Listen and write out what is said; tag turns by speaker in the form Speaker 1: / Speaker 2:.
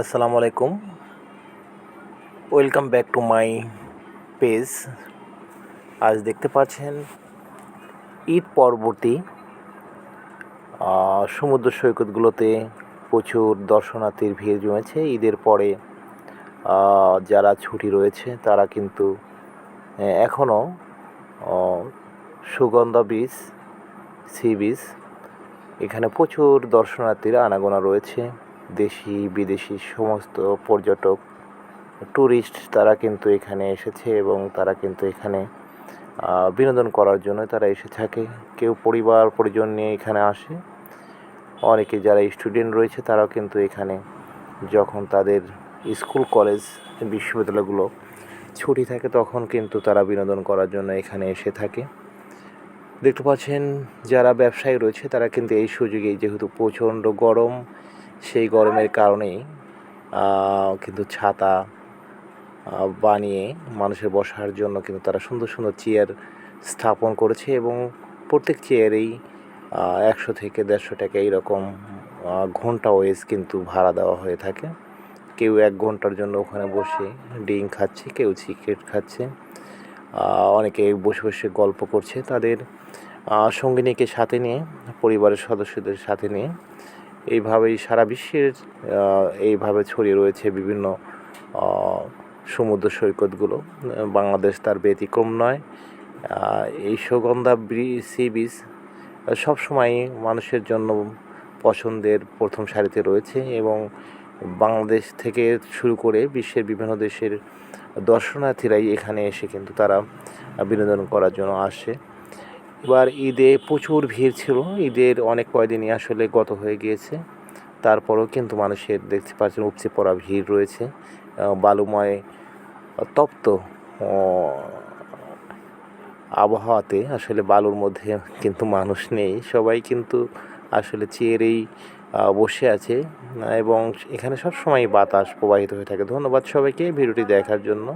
Speaker 1: আসসালামু আলাইকুম। Welcome back to my page আজ দেখতে পাচ্ছেন ঈদ পরবর্তী। সমুদ্র সৈকতগুলোতে প্রচুর দর্শনার্থীর ভিড় জমেছে। ঈদের পরে যারা ছুটি রয়েছে, তারা কিন্তু এখনও সুগন্ধা বিচ সি বিচ এখানে প্রচুর দর্শনার্থীরা আনাগোনা রয়েছে। দেশি, বিদেশি সমস্ত পর্যটক ট্যুরিস্ট তারা কিন্তু এখানে এসেছে এবং তারা কিন্তু এখানে বিনোদন করার জন্য তারা এসে থাকে। কেউ পরিবার, পরিজন নিয়ে এখানে আসে। অনেকে যারা স্টুডেন্ট রয়েছে তারাও কিন্তু এখানে যখন তাদের স্কুল কলেজ বিশ্ববিদ্যালয়গুলো ছুটি থাকে তখন কিন্তু তারা বিনোদন করার জন্য এখানে এসে থাকে। দেখতে পাচ্ছেন যারা ব্যবসায়ী রয়েছে তারা কিন্তু এই সুযোগে যেহেতু প্রচণ্ড গরম সেই গরমের কারণেই কিন্তু ছাতা বানিয়ে মানুষের বসার জন্য কিন্তু তারা সুন্দর সুন্দর চেয়ার স্থাপন করেছে এবং প্রত্যেক চেয়ারেই একশো থেকে দেড়শো টাকা এইরকম ঘণ্টা ওয়েজ কিন্তু ভাড়া দেওয়া হয়ে থাকে। কেউ এক ঘণ্টার জন্য ওখানে বসে ডিম খাচ্ছে, কেউ চিকেট খাচ্ছে। অনেকে বসে বসে গল্প করছে তাদের সঙ্গিনীকে সাথে নিয়ে, পরিবারের সদস্যদের সাথে নিয়ে। এইভাবেই সারা বিশ্বের এইভাবে ছড়িয়ে রয়েছে বিভিন্ন সমুদ্র সৈকতগুলো। বাংলাদেশ তার ব্যতিক্রম নয়। এই সুগন্ধা সি বিচ সবসময় মানুষের জন্য পছন্দের প্রথম সারিতে রয়েছে এবং বাংলাদেশ থেকে শুরু করে বিশ্বের বিভিন্ন দেশের দর্শনার্থীরাই এখানে এসে কিন্তু তারা বিনোদন করার জন্য আসে। এবার ঈদে প্রচুর ভিড় ছিল। ঈদের অনেক কয়দিনই আসলে গত হয়ে গিয়েছে। তারপরেও কিন্তু মানুষের দেখতে পাচ্ছেন উপচে পড়া ভিড় রয়েছে। বালুময় তপ্ত আবহাওয়াতে আসলে বালুর মধ্যে কিন্তু মানুষ নেই। সবাই কিন্তু আসলে চেয়ারেই বসে আছে। এবং এখানে সব সময় বাতাস প্রবাহিত হয়ে থাকে। ধন্যবাদ সবাইকে। ভিডিওটি দেখার জন্য